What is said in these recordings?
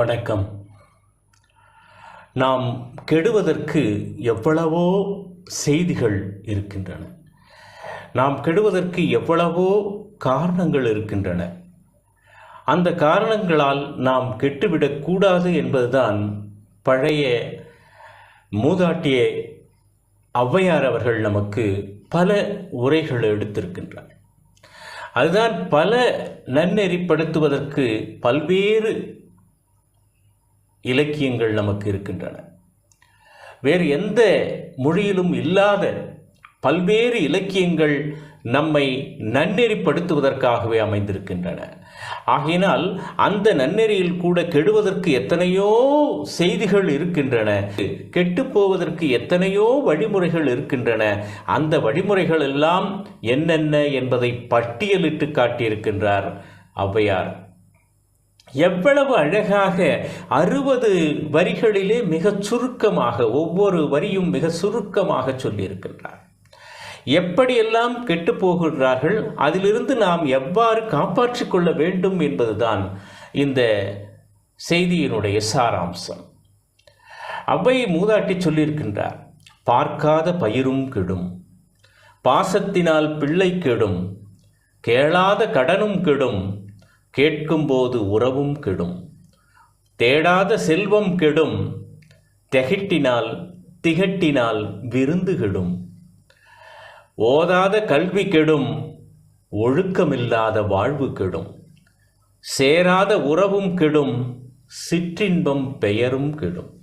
வணக்கம். நாம் கெடுவதற்கு எவ்வளவோ செய்திகள் இருக்கின்றன. நாம் கெடுவதற்கு எவ்வளவோ காரணங்கள் இருக்கின்றன. அந்த காரணங்களால் நாம் கெட்டுவிடக்கூடாது என்பதுதான் பழைய மூதாட்டிய ஔவையார் அவர்கள் நமக்கு பல உரைகள் எடுத்திருக்கின்றார் அதுதான் பல நன்னெறிப்படுத்துவதற்கு பல்வேறு இலக்கியங்கள் நமக்கு இருக்கின்றன. வேறு எந்த மொழியிலும் இல்லாத பல்வேறு இலக்கியங்கள் நம்மை நன்னெறிப்படுத்துவதற்காகவே அமைந்திருக்கின்றன. ஆகையினால் அந்த நன்னெறியில் கூட கெடுவதற்கு எத்தனையோ செய்திகள் இருக்கின்றன. கெட்டு போவதற்கு எத்தனையோ வழிமுறைகள் இருக்கின்றன. அந்த வழிமுறைகள் எல்லாம் என்னென்ன என்பதை பட்டியலிட்டு காட்டியிருக்கின்றார் ஔவையார். எவ்வளவு அழகாக அறுபது வரிகளிலே மிகச் சுருக்கமாக ஒவ்வொரு வரியும் மிக சுருக்கமாக சொல்லியிருக்கின்றார். எப்படியெல்லாம் கெட்டு போகின்றார்கள் அதிலிருந்து நாம் எவ்வாறு காப்பாற்றிக் கொள்ள வேண்டும் என்பதுதான் இந்த செய்தியினுடைய சாராம்சம். அவ்வை மூதாட்டி சொல்லியிருக்கின்றார் பார்க்காத பயிரும் கெடும் பாசத்தினால் பிள்ளை கெடும் கேளாத கடனும் கெடும் கேட்கும்போது உறவும் கெடும். தேடாத செல்வம் கெடும். தெகட்டினால் திகட்டினால் விருந்து கெடும். ஓதாத கல்வி கெடும். ஒழுக்கமில்லாத வாழ்வு கெடும். சேராத உறவும் கெடும். சிற்றின்பம் பெயரும் கெடும்.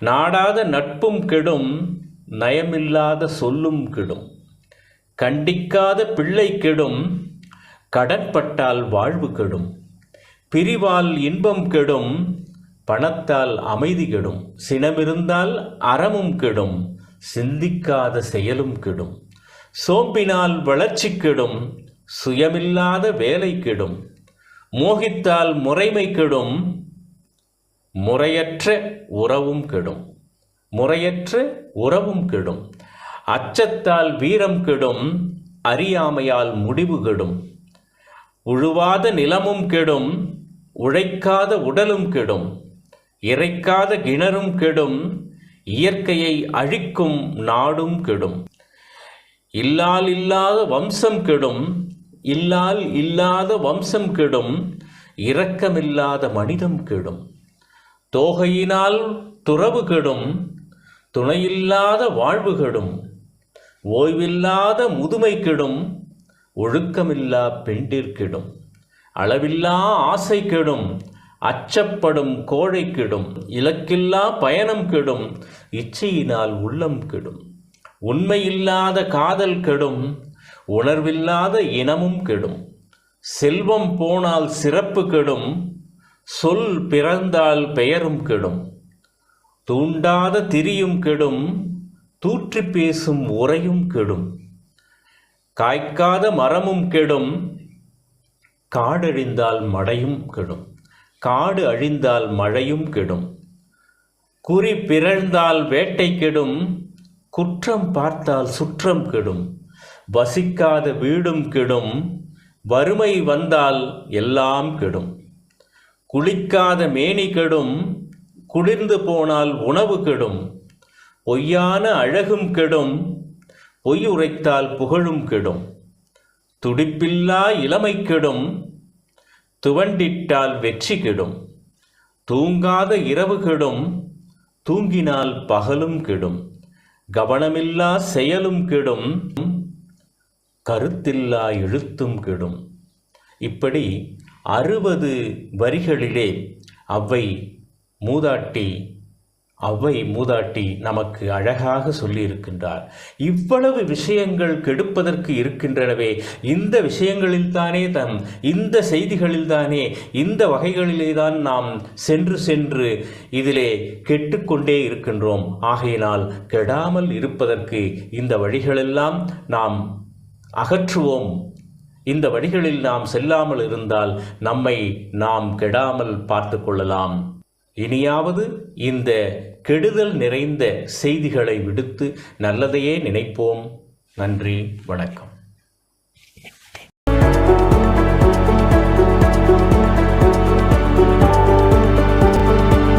நாடாத நட்பும் கெடும். நயமில்லாத சொல்லும் கெடும். கண்டிக்காத பிள்ளை கெடும். கடன்பட்டால் வாழ்வு கெடும். பிரிவால் இன்பம் கெடும் பணத்தால் அமைதி கெடும். சினமிருந்தால் அறமும் கெடும் சிந்திக்காத செயலும் கெடும். சோம்பினால் வளர்ச்சி கெடும் சுயமில்லாத வேலை கெடும். மோகித்தால் முறைமை கெடும் முறையற்ற உறவும் கெடும். முறையற்ற உறவும் கெடும். அச்சத்தால் வீரம் கெடும் அறியாமையால் முடிவு கெடும். உழுவாத நிலமும் கெடும் உழைக்காத உடலும் கெடும் இறைக்காத கிணறும் கெடும் இயற்கையை அழிக்கும் நாடும் கெடும். இல்லால் இல்லாத வம்சம் கெடும் இல்லால் இல்லாத வம்சம் கெடும் இரக்கமில்லாத மனிதம் கெடும். தோகையினால் துறவு கெடும் துணையில்லாத வாழ்வு கெடும். ஓய்வில்லாத முதுமை கெடும் ஒழுக்கமில்லா பெண்டிற்கிடும் அளவில்லா ஆசை கெடும். அச்சப்படும் கோழை கெடும். இலக்கில்லா பயணம் கெடும். இச்சையினால் உள்ளம் கெடும். உண்மையில்லாத காதல் கெடும். உணர்வில்லாத இனமும் கெடும். செல்வம் போனால் சிறப்பு கெடும். சொல் பிறந்தால் பெயரும் கெடும். தூண்டாத திரியும் கெடும். தூற்றி பேசும் உரையும் கெடும். காய்க்காத மரமும் கெடும் காடழிந்தால் மடையும் கெடும். காடு அழிந்தால் மழையும் கெடும். குறி பிறழ்ந்தால் வேட்டை கெடும் குற்றம் பார்த்தால் சுற்றம் கெடும். வசிக்காத வீடும் கெடும் வறுமை வந்தால் எல்லாம் கெடும். குளிக்காத மேனி கெடும் குளிர்ந்து போனால் உணவு கெடும். பொய்யான அழகும் கெடும் பொய் உரைத்தால் புகழும் கெடும். துடிப்பில்லா இளமை கெடும். துவண்டிட்டால் வெற்றி கெடும். தூங்காத இரவு கெடும். தூங்கினால் பகலும் கெடும். கவனமில்லா செயலும் கெடும். கருத்தில்லா எழுத்தும் கெடும். இப்படி அறுபது வரிகளிலே அவ்வை மூதாட்டி அவை மூதாட்டி நமக்கு அழகாக சொல்லியிருக்கின்றார். இவ்வளவு விஷயங்கள் கெடுப்பதற்கு இருக்கின்றனவே இந்த விஷயங்களில்தானே தம் இந்த செய்திகளில்தானே இந்த வகைகளிலே தான் நாம் சென்று சென்று இதிலே கெட்டுக்கொண்டே இருக்கின்றோம். ஆகையினால் கெடாமல் இருப்பதற்கு இந்த வழிகளெல்லாம் நாம் அகற்றுவோம். இந்த வழிகளில் நாம் செல்லாமல் இருந்தால் நம்மை நாம் கெடாமல் பார்த்து கொள்ளலாம். இனியாவது இந்த கெடுதல் நிறைந்த செய்திகளை விடுத்து நல்லதையே நினைப்போம். நன்றி வணக்கம்.